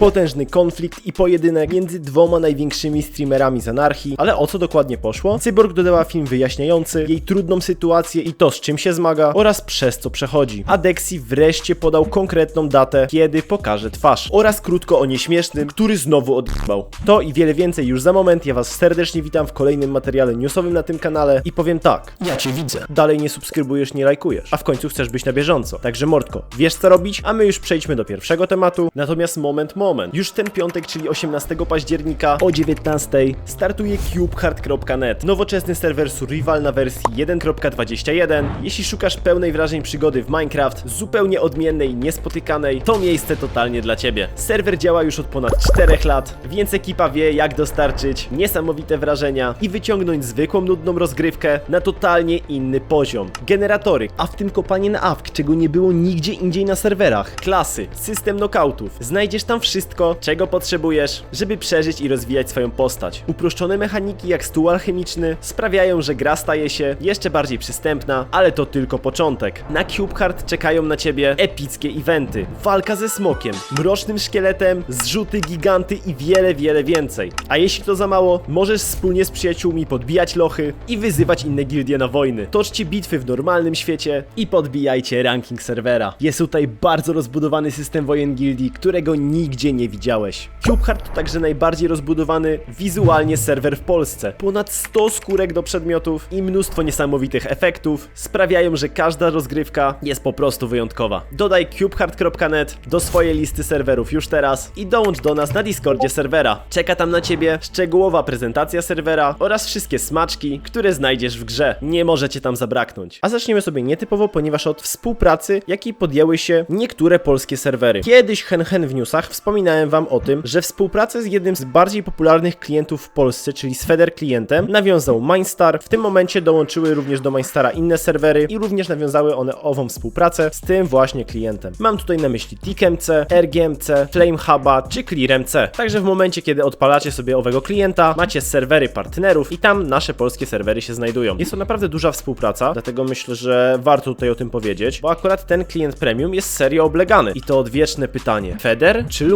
Potężny konflikt i pojedynek między dwoma największymi streamerami z anarchii, ale o co dokładnie poszło? Cyborg dodała film wyjaśniający jej trudną sytuację i to z czym się zmaga oraz przez co przechodzi. A Dexy wreszcie podał konkretną datę, kiedy pokaże twarz oraz krótko o nieśmiesznym, który znowu odjebał. To i wiele więcej już za moment, ja was serdecznie witam w kolejnym materiale newsowym na tym kanale i powiem tak, Ja cię widzę. dalej nie subskrybujesz, nie lajkujesz, a w końcu chcesz być na bieżąco. Także Mordko, wiesz co robić, a my już przejdźmy do pierwszego tematu. Natomiast moment, moment. Już ten piątek, czyli 18 października o 19 startuje cubehard.net, nowoczesny serwer survival na wersji 1.21. Jeśli szukasz pełnej wrażeń przygody w Minecraft, zupełnie odmiennej, niespotykanej, to miejsce totalnie dla Ciebie. Serwer działa już od ponad 4 lat, więc ekipa wie jak dostarczyć niesamowite wrażenia i wyciągnąć zwykłą, nudną rozgrywkę na totalnie inny poziom. Generatory, a w tym kopanie na awk, czego nie było nigdzie indziej na serwerach. Klasy, system knockoutów. Znajdziesz tam wszystko, czego potrzebujesz, żeby przeżyć i rozwijać swoją postać. Uproszczone mechaniki jak stół alchemiczny sprawiają, że gra staje się jeszcze bardziej przystępna, ale to tylko początek. Na CubeHard czekają na ciebie epickie eventy, walka ze smokiem, mrocznym szkieletem, zrzuty giganty i wiele, wiele więcej. A jeśli to za mało, możesz wspólnie z przyjaciółmi podbijać lochy i wyzywać inne gildie na wojny. Toczcie bitwy w normalnym świecie i podbijajcie ranking serwera. Jest tutaj bardzo rozbudowany system wojen gildii, którego nigdzie nie widziałeś. CubeHard to także najbardziej rozbudowany wizualnie serwer w Polsce. Ponad 100 skórek do przedmiotów i mnóstwo niesamowitych efektów sprawiają, że każda rozgrywka jest po prostu wyjątkowa. Dodaj cubehard.net do swojej listy serwerów już teraz i dołącz do nas na Discordzie serwera. Czeka tam na ciebie szczegółowa prezentacja serwera oraz wszystkie smaczki, które znajdziesz w grze. Nie możecie tam zabraknąć. A zaczniemy sobie nietypowo, ponieważ od współpracy, jakiej podjęły się niektóre polskie serwery. Kiedyś hen hen w newsach wspominałem wam o tym, że współpracę z jednym z bardziej popularnych klientów w Polsce, czyli z Feder klientem, nawiązał Mindstar. W tym momencie dołączyły również do Mindstara inne serwery i również nawiązały one ową współpracę z tym właśnie klientem. Mam tutaj na myśli TickMC, RGMC, FlameHuba czy ClearMC. Także w momencie, kiedy odpalacie sobie owego klienta, macie serwery partnerów i tam nasze polskie serwery się znajdują. Jest to naprawdę duża współpraca, dlatego myślę, że warto tutaj o tym powiedzieć, bo akurat ten klient premium jest serio oblegany. I to odwieczne pytanie: Feder czy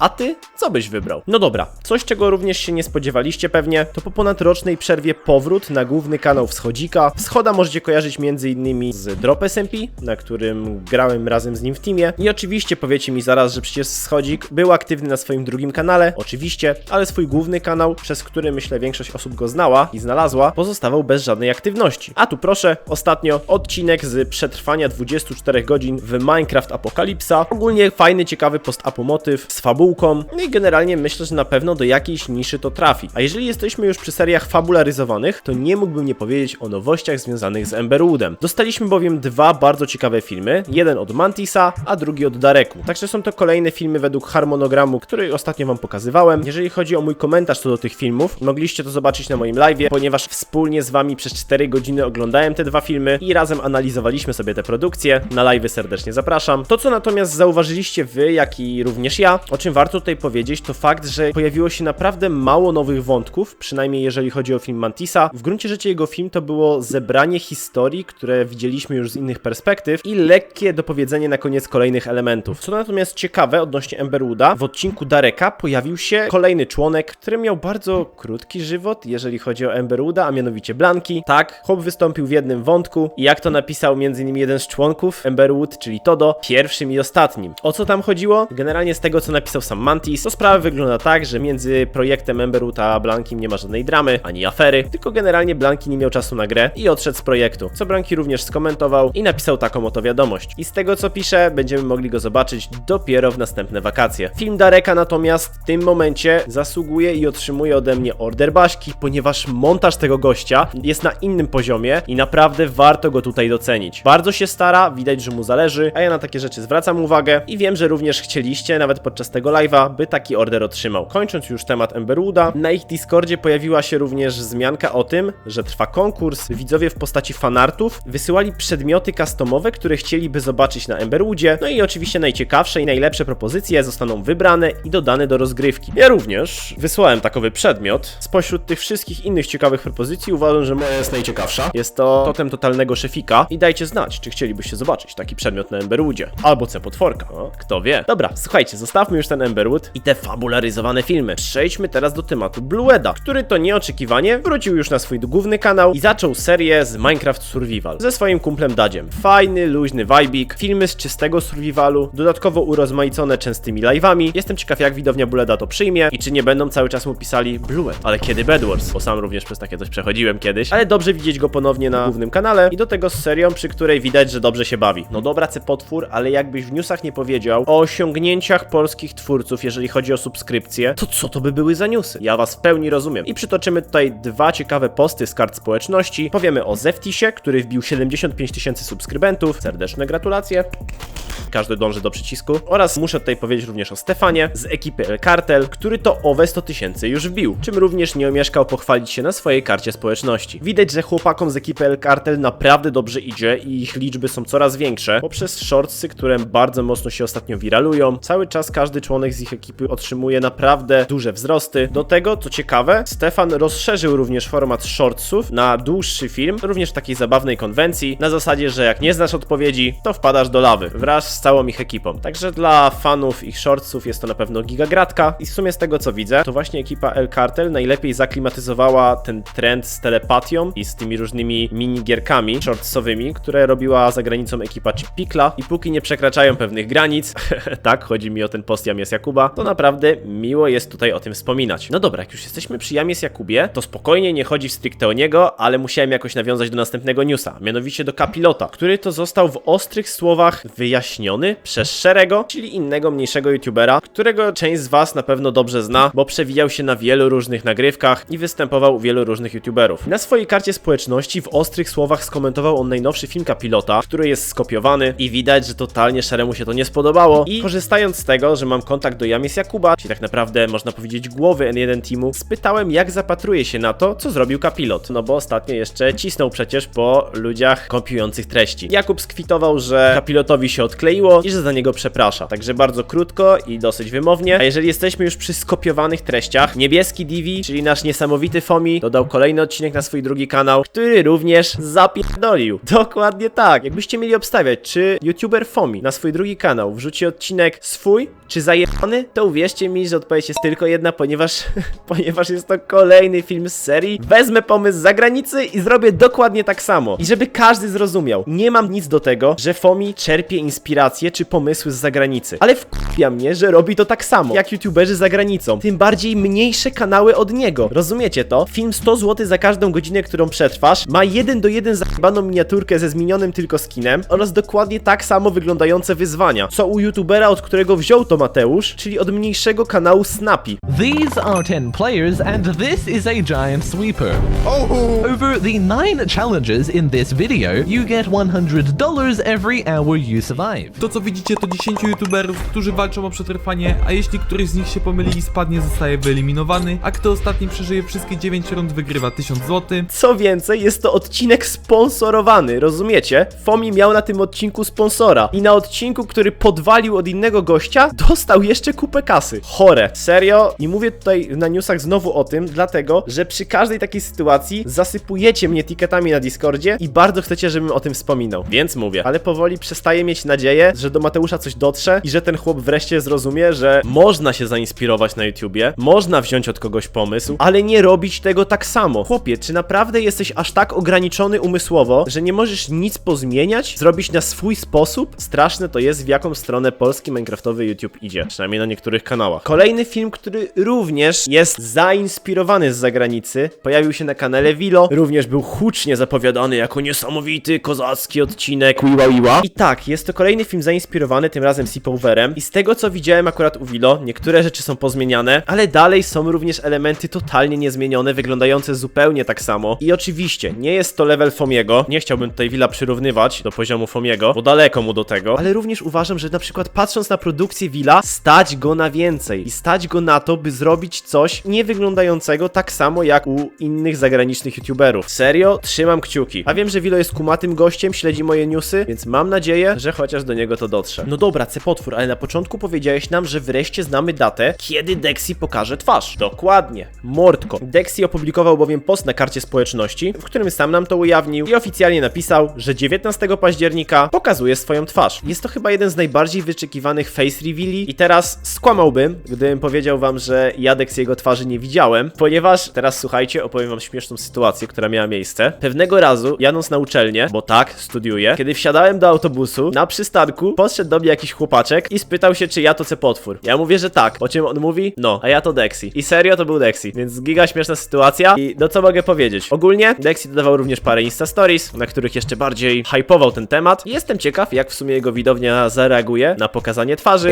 A ty co byś wybrał? No dobra, coś czego również się nie spodziewaliście pewnie, to po ponadrocznej przerwie powrót na główny kanał Wschodzika. Wschoda możecie kojarzyć m.in. z Drop SMP, na którym grałem razem z nim w teamie. I oczywiście powiecie mi zaraz, że przecież Wschodzik był aktywny na swoim drugim kanale, oczywiście, ale swój główny kanał, przez który myślę większość osób go znała i znalazła, pozostawał bez żadnej aktywności. A tu proszę, ostatnio odcinek z przetrwania 24 godzin w Minecraft Apokalipsa. Ogólnie fajny, ciekawy post-apo motyw z fabułką. No i generalnie myślę, że na pewno do jakiejś niszy to trafi. A jeżeli jesteśmy już przy seriach fabularyzowanych, to nie mógłbym nie powiedzieć o nowościach związanych z Emberwoodem. Dostaliśmy bowiem dwa bardzo ciekawe filmy. Jeden od Mantisa, a drugi od Dareku. Także są to kolejne filmy według harmonogramu, który ostatnio wam pokazywałem. Jeżeli chodzi o mój komentarz co do tych filmów, mogliście to zobaczyć na moim live, ponieważ wspólnie z wami przez 4 godziny oglądałem te dwa filmy i razem analizowaliśmy sobie te produkcje. Na live serdecznie zapraszam. To co natomiast zauważyliście wy, jak i również ja, o czym warto tutaj powiedzieć, to fakt, że pojawiło się naprawdę mało nowych wątków, przynajmniej jeżeli chodzi o film Mantisa. W gruncie rzeczy jego film to było zebranie historii, które widzieliśmy już z innych perspektyw i lekkie dopowiedzenie na koniec kolejnych elementów. Co natomiast ciekawe odnośnie Emberwooda, w odcinku Dareka pojawił się kolejny członek, który miał bardzo krótki żywot, jeżeli chodzi o Emberwooda, a mianowicie Blanki. Tak, chłop wystąpił w jednym wątku i jak to napisał m.in. jeden z członków Emberwood, czyli Todo, pierwszym i ostatnim. O co tam chodziło? Generalnie z tego, co napisał sam Mantis, to sprawa wygląda tak, że między projektem Emberwood a Blankim nie ma żadnej dramy, ani afery, tylko generalnie Blanki nie miał czasu na grę i odszedł z projektu, co Blanki również skomentował i napisał taką oto wiadomość. I z tego, co pisze, będziemy mogli go zobaczyć dopiero w następne wakacje. Film Dareka natomiast w tym momencie zasługuje i otrzymuje ode mnie order Baśki, ponieważ montaż tego gościa jest na innym poziomie i naprawdę warto go tutaj docenić. Bardzo się stara, widać, że mu zależy, a ja na takie rzeczy zwracam uwagę i wiem, że również chcieliście, nawet podczas tego live'a, by taki order otrzymał. Kończąc już temat Emberwooda, na ich Discordzie pojawiła się również wzmianka o tym, że trwa konkurs. Widzowie w postaci fanartów wysyłali przedmioty customowe, które chcieliby zobaczyć na Emberwoodzie. No i oczywiście najciekawsze i najlepsze propozycje zostaną wybrane i dodane do rozgrywki. Ja również wysłałem takowy przedmiot. Spośród tych wszystkich innych ciekawych propozycji uważam, że moja jest najciekawsza. Jest to totem totalnego szefika i dajcie znać, czy chcielibyście zobaczyć taki przedmiot na Emberwoodzie. Albo C potworka, no, kto wie. Dobra, słuchajcie, zostawmy Zostawmy już ten Emberwood i te fabularyzowane filmy. Przejdźmy teraz do tematu Blueda, który to nieoczekiwanie wrócił już na swój główny kanał i zaczął serię z Minecraft Survival ze swoim kumplem Dadziem. Fajny, luźny vibik, filmy z czystego survivalu, dodatkowo urozmaicone częstymi live'ami. Jestem ciekaw jak widownia Blueda to przyjmie i czy nie będą cały czas mu pisali Blued. Ale kiedy Bedwars? Bo sam również przez takie coś przechodziłem kiedyś. Ale dobrze widzieć go ponownie na głównym kanale i do tego z serią, przy której widać, że dobrze się bawi. No dobra, potwór, ale jakbyś w newsach nie powiedział o osiągnięciach polskich twórców, jeżeli chodzi o subskrypcje, to co to by były za newsy? Ja was w pełni rozumiem. I przytoczymy tutaj dwa ciekawe posty z kart społeczności. Powiemy o Zeftisie, który wbił 75 tysięcy subskrybentów. Serdeczne gratulacje każdy dąży do przycisku. Oraz muszę tutaj powiedzieć również o Stefanie z ekipy El Cartel, który to owe 100 tysięcy już wbił, czym również nie omieszkał pochwalić się na swojej karcie społeczności. Widać, że chłopakom z ekipy El Cartel naprawdę dobrze idzie i ich liczby są coraz większe poprzez shortsy, które bardzo mocno się ostatnio wiralują. Cały czas każdy członek z ich ekipy otrzymuje naprawdę duże wzrosty. Do tego, co ciekawe, Stefan rozszerzył również format shortsów na dłuższy film, również w takiej zabawnej konwencji, na zasadzie, że jak nie znasz odpowiedzi, to wpadasz do lawy wraz z całą ich ekipą. Także dla fanów ich shortsów jest to na pewno gigagratka i w sumie z tego co widzę, to właśnie ekipa El Cartel najlepiej zaklimatyzowała ten trend z telepatią i z tymi różnymi minigierkami shortsowymi, które robiła za granicą ekipa Chipikla i póki nie przekraczają pewnych granic, tak, chodzi mi o ten post Jamies Jakuba, to naprawdę miło jest tutaj o tym wspominać. No dobra, jak już jesteśmy przy Jamies Jakubie, to spokojnie nie chodzi stricte o niego, ale musiałem jakoś nawiązać do następnego newsa, mianowicie do Kapilota, który to został w ostrych słowach wyjaśniony przez Szerego, czyli innego mniejszego youtubera, którego część z was na pewno dobrze zna, bo przewijał się na wielu różnych nagrywkach i występował u wielu różnych youtuberów. Na swojej karcie społeczności w ostrych słowach skomentował on najnowszy film Kapilota, który jest skopiowany i widać, że totalnie Szeremu się to nie spodobało i korzystając z tego, że mam kontakt do Jamis Jakuba, czyli tak naprawdę można powiedzieć głowy N1 Teamu, spytałem jak zapatruje się na to, co zrobił Kapilot, no bo ostatnio jeszcze cisnął przecież po ludziach kopiujących treści. Jakub skwitował, że Kapilotowi się odkleiło i że za niego przeprasza. Także bardzo krótko i dosyć wymownie. A jeżeli jesteśmy już przy skopiowanych treściach, niebieski Divi, czyli nasz niesamowity Fomi, dodał kolejny odcinek na swój drugi kanał, który również zapierdolił. Dokładnie tak. Jakbyście mieli obstawiać, czy youtuber Fomi na swój drugi kanał wrzuci odcinek swój, czy zajebany, to uwierzcie mi, że odpowiedź jest tylko jedna, ponieważ, ponieważ jest to kolejny film z serii. Wezmę pomysł z zagranicy i zrobię dokładnie tak samo. I żeby każdy zrozumiał, nie mam nic do tego, że Fomi czerpie inspiracje czy pomysły z zagranicy. Ale wkurwia mnie, że robi to tak samo, jak youtuberzy za granicą. Tym bardziej mniejsze kanały od niego. Rozumiecie to? Film 100 zł za każdą godzinę, którą przetrwasz, ma jeden do jeden zajebaną miniaturkę ze zmienionym tylko skinem oraz dokładnie tak samo wyglądające wyzwania, co u youtubera, od którego wziął to Mateusz, czyli od mniejszego kanału Snappy. These are 10 players, and this is a giant sweeper. Over the 9 challenges in this video, you get $100 every hour you survive. To co widzicie to 10 youtuberów, którzy walczą o przetrwanie, a jeśli któryś z nich się pomyli i spadnie zostaje wyeliminowany, a kto ostatni przeżyje wszystkie 9 rund wygrywa 1000 zł. Co więcej, jest to odcinek sponsorowany, rozumiecie? Fomi miał na tym odcinku sponsora i na odcinku, który podwalił od innego gościa, dostał jeszcze kupę kasy. Chore, serio? I mówię tutaj na newsach znowu o tym, dlatego, że przy każdej takiej sytuacji zasypujecie mnie tiketami na Discordzie i bardzo chcecie, żebym o tym wspominał. Więc mówię, ale powoli przestaję mieć nadzieję, że do Mateusza coś dotrze i że ten chłop wreszcie zrozumie, że można się zainspirować na YouTubie, można wziąć od kogoś pomysł, ale nie robić tego tak samo. Chłopie, czy naprawdę jesteś aż tak ograniczony umysłowo, że nie możesz nic pozmieniać, zrobić na swój sposób? Straszne to jest, w jaką stronę polski Minecraftowy YouTube idzie, przynajmniej na niektórych kanałach. Kolejny film, który również jest zainspirowany z zagranicy, pojawił się na kanale Vilo, również był hucznie zapowiadany jako niesamowity, kozacki odcinek Wiwa Wiwa. I tak, jest to kolejny film zainspirowany tym razem Seapowerem i z tego co widziałem akurat u Vilo, niektóre rzeczy są pozmieniane, ale dalej są również elementy totalnie niezmienione, wyglądające zupełnie tak samo. I oczywiście, nie jest to level Fomiego, nie chciałbym tutaj Villa przyrównywać do poziomu Fomiego, bo daleko mu do tego, ale również uważam, że na przykład patrząc na produkcję Villa, stać go na więcej i stać go na to, by zrobić coś nie wyglądającego tak samo jak u innych zagranicznych youtuberów. Serio, trzymam kciuki. A wiem, że Vilo jest kumatym gościem, śledzi moje newsy, więc mam nadzieję, że chociaż do niego to dotrze. No dobra, potwór, ale na początku powiedziałeś nam, że wreszcie znamy datę, kiedy Dexy pokaże twarz. Dokładnie, mordko. Dexy opublikował bowiem post na karcie społeczności, w którym sam nam to ujawnił i oficjalnie napisał, że 19 października pokazuje swoją twarz. Jest to chyba jeden z najbardziej wyczekiwanych face reveali I teraz skłamałbym, gdybym powiedział wam, że ja Dexi jego twarzy nie widziałem, ponieważ teraz słuchajcie, opowiem wam śmieszną sytuację, która miała miejsce. Pewnego razu, jadąc na uczelnię, bo tak, studiuję, kiedy wsiadałem do autobusu, na przystanku podszedł do mnie jakiś chłopaczek i spytał się, czy ja to potwór. Ja mówię, że tak, po czym on mówi, no, a ja to Dexi. I serio to był Dexi, więc giga śmieszna sytuacja i no co mogę powiedzieć? Ogólnie Dexi dodawał również parę Insta Stories, na których jeszcze bardziej hypował ten temat jestem ciekaw, jak w sumie jego widownia zareaguje na pokazanie twarzy.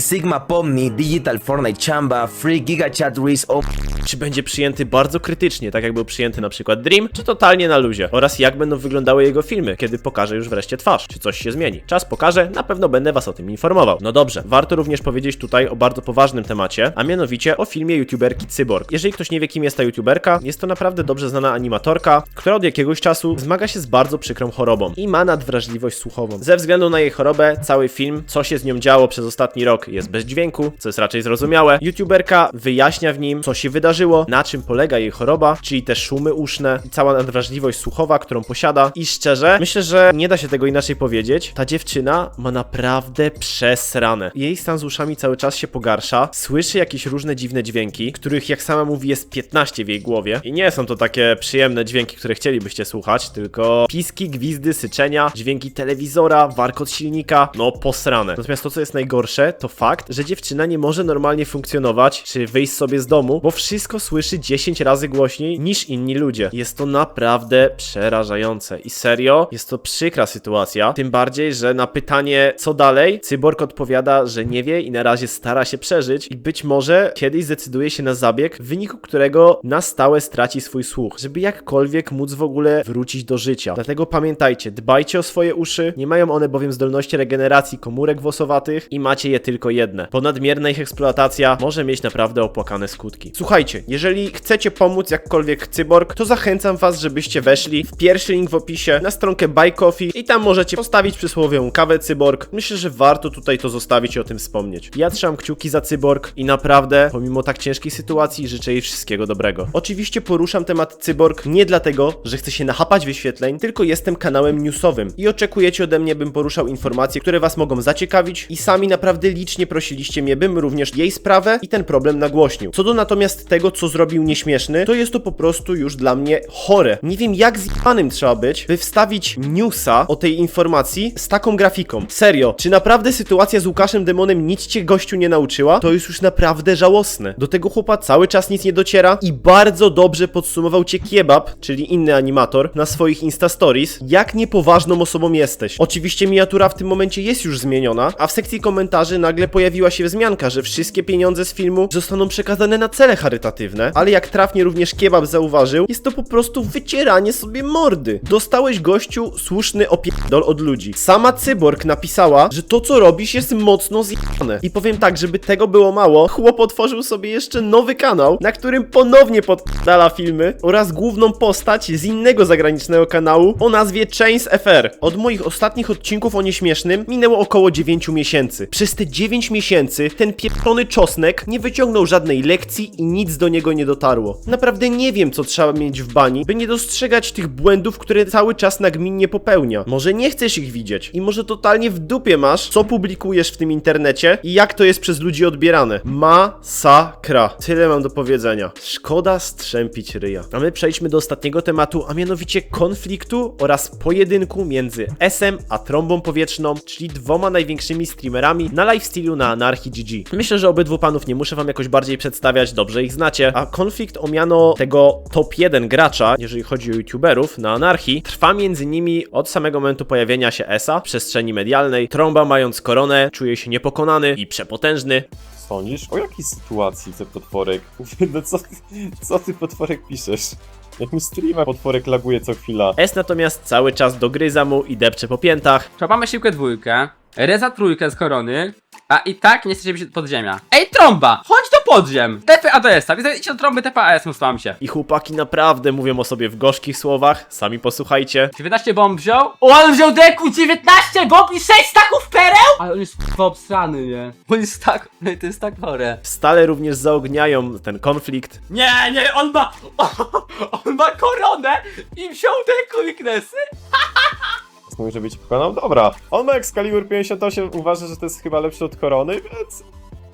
Sigma Pomni, Digital Fortnite Chamba, Free Giga Chat Reese, oh czy będzie przyjęty bardzo krytycznie, tak jak był przyjęty na przykład Dream, czy totalnie na luzie, oraz jak będą wyglądały jego filmy, kiedy pokaże już wreszcie twarz, czy coś się zmieni. Czas pokaże, na pewno będę was o tym informował. No dobrze, warto również powiedzieć tutaj o bardzo poważnym temacie, a mianowicie o filmie youtuberki Cyborg. Jeżeli ktoś nie wie kim jest ta youtuberka, jest to naprawdę dobrze znana animatorka, która od jakiegoś czasu zmaga się z bardzo przykrą chorobą i ma nadwrażliwość słuchową. Ze względu na jej chorobę, cały film, co się z nią działo przez ostatni rok, jest bez dźwięku, co jest raczej zrozumiałe. YouTuberka wyjaśnia w nim, co się wydarzyło, na czym polega jej choroba, czyli te szumy uszne i cała nadwrażliwość słuchowa, którą posiada. I szczerze, myślę, że nie da się tego inaczej powiedzieć. Ta dziewczyna ma naprawdę przesrane. Jej stan z uszami cały czas się pogarsza, słyszy jakieś różne dziwne dźwięki, których jak sama mówi jest 15 w jej głowie. I nie są to takie przyjemne dźwięki, które chcielibyście słuchać, tylko piski, gwizdy, syczenia, dźwięki telewizora, warkot silnika, no posrane. Natomiast to, co jest najgorsze, to fakt, że dziewczyna nie może normalnie funkcjonować, czy wyjść sobie z domu, bo wszystko słyszy 10 razy głośniej niż inni ludzie. Jest to naprawdę przerażające i serio, jest to przykra sytuacja, tym bardziej, że na pytanie co dalej, Cyborg odpowiada, że nie wie i na razie stara się przeżyć i być może kiedyś zdecyduje się na zabieg, w wyniku którego na stałe straci swój słuch, żeby jakkolwiek móc w ogóle wrócić do życia. Dlatego pamiętajcie, dbajcie o swoje uszy, nie mają one bowiem zdolności regeneracji komórek włosowatych i macie je tylko jedne. Ponadmierna ich eksploatacja może mieć naprawdę opłakane skutki. Słuchajcie, jeżeli chcecie pomóc jakkolwiek Cyborg, to zachęcam was, żebyście weszli w pierwszy link w opisie na stronkę Buy Coffee i tam możecie postawić przysłowiową kawę Cyborg. Myślę, że warto tutaj to zostawić i o tym wspomnieć. Ja trzymam kciuki za Cyborg i naprawdę, pomimo tak ciężkiej sytuacji, życzę jej wszystkiego dobrego. Oczywiście poruszam temat Cyborg nie dlatego, że chcę się nachapać wyświetleń, tylko jestem kanałem newsowym i oczekujecie ode mnie, bym poruszał informacje, które was mogą zaciekawić i sami naprawdę licznie prosiliście mnie, bym również jej sprawę i ten problem nagłośnił. Co do natomiast tego, co zrobił nieśmieszny, to jest to po prostu już dla mnie chore. Nie wiem jak zjebanym trzeba być, by wstawić newsa o tej informacji z taką grafiką. Serio, czy naprawdę sytuacja z Łukaszem Demonem nic cię gościu nie nauczyła? To jest już naprawdę żałosne. Do tego chłopa cały czas nic nie dociera i bardzo dobrze podsumował cię Kiebab, czyli inny animator, na swoich Insta Stories, jak niepoważną osobą jesteś. Oczywiście miniatura w tym momencie jest już zmieniona, a w sekcji komentarzy nagle pojawiła się wzmianka, że wszystkie pieniądze z filmu zostaną przekazane na cele charytatywne, ale jak trafnie również Kiebab zauważył, jest to po prostu wycieranie sobie mordy. Dostałeś gościu słuszny opierdol od ludzi. Sama Cyborg napisała, że to co robisz jest mocno zjebane. I powiem tak, żeby tego było mało, chłop otworzył sobie jeszcze nowy kanał, na którym ponownie podala filmy oraz główną postać z innego zagranicznego kanału o nazwie Chains FR. Od moich ostatnich odcinków o nieśmiesznym minęło około 9 miesięcy. Przez te 9 miesięcy ten pieprzony czosnek nie wyciągnął żadnej lekcji i nic do niego nie dotarło. Naprawdę nie wiem, co trzeba mieć w bani, by nie dostrzegać tych błędów, które cały czas nagminnie popełnia. Może nie chcesz ich widzieć i może totalnie w dupie masz, co publikujesz w tym internecie i jak to jest przez ludzi odbierane. Masakra. Tyle mam do powiedzenia. Szkoda strzępić ryja. A my przejdźmy do ostatniego tematu, a mianowicie konfliktu oraz pojedynku między SM a trąbą powietrzną, czyli dwoma największymi streamerami na lifestylu na Anarchii GG. Myślę, że obydwu panów nie muszę wam jakoś bardziej przedstawiać, dobrze ich znacie, a konflikt o miano tego top 1 gracza, jeżeli chodzi o youtuberów na Anarchii, trwa między nimi od samego momentu pojawienia się ESA w przestrzeni medialnej. Trąba mając koronę czuje się niepokonany i przepotężny, Sądzisz? O jakiej sytuacji ty potworek? No co, ty- co ty potworek piszesz? Jak mu streama potworek laguje co chwila. S natomiast cały czas dogryza mu i depcze po piętach, Mamy siłkę dwójkę, Reza trójkę z korony, a i tak nie chcecie być podziemia. Ej, trąba! Chodź do podziem! TP ADS-a, widzę, idź do trąby TP AS, ustawam się. I chłopaki naprawdę mówią o sobie w gorzkich słowach, sami posłuchajcie. 19 bomb wziął? O, on wziął deku! 19 bomb i 6 staków pereł? Ale on jest obsrany, nie? On jest tak, no to jest tak chore. Stale również zaogniają ten konflikt. Nie, nie, on ma, on ma koronę i wziął deku Ignesy? Mówi, że by cię pokonał. Dobra, on ma Excalibur 58, uważa, że to jest chyba lepszy od Korony, więc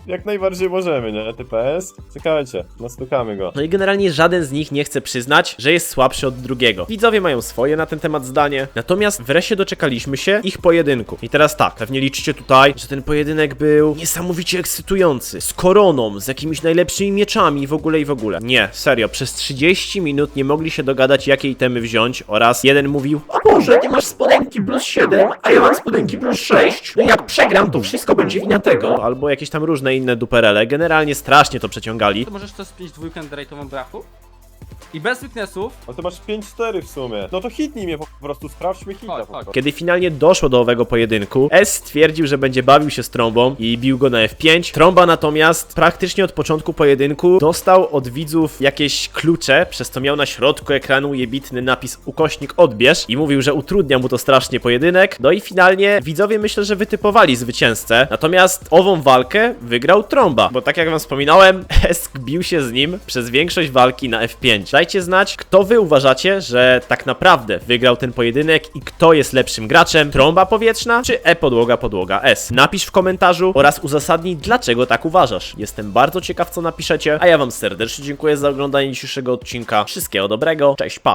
jak najbardziej możemy, nie? TPS? Czekajcie, nastukamy go. No i generalnie żaden z nich nie chce przyznać, że jest słabszy od drugiego. Widzowie mają swoje na ten temat zdanie, natomiast wreszcie doczekaliśmy się ich pojedynku. I teraz tak, pewnie liczycie tutaj, że ten pojedynek był niesamowicie ekscytujący, z koroną, z jakimiś najlepszymi mieczami w ogóle i w ogóle. Nie, serio, przez 30 minut nie mogli się dogadać, jakie itemy wziąć oraz jeden mówił, o Boże, ty masz spodenki plus 7, a ja mam spodenki plus 6. No jak przegram, to wszystko będzie wina tego. Albo jakieś tam różne inne duperele. Generalnie strasznie to przeciągali. To możesz to spiąć dwójkę netherite'ową brachu? I bez weaknessów, Ale to masz 5-4 w sumie. No to hitnij mnie po prostu, sprawdźmy hita po chodź. prostu. Kiedy finalnie doszło do owego pojedynku, S stwierdził, że będzie bawił się z trąbą i bił go na F5. Trąba natomiast praktycznie od początku pojedynku dostał od widzów jakieś klucze, przez co miał na środku ekranu jebitny napis ukośnik odbierz i mówił, że utrudnia mu to strasznie pojedynek. No i finalnie widzowie myślę, że wytypowali zwycięzcę. Natomiast ową walkę wygrał Trąba, bo tak jak wam wspominałem, Esk bił się z nim przez większość walki na F5. Dajcie znać, kto wy uważacie, że tak naprawdę wygrał ten pojedynek i kto jest lepszym graczem, trąba powietrzna czy e-podłoga podłoga S. Napisz w komentarzu oraz uzasadnij, dlaczego tak uważasz. Jestem bardzo ciekaw, co napiszecie, a ja wam serdecznie dziękuję za oglądanie dzisiejszego odcinka. Wszystkiego dobrego, cześć, pa!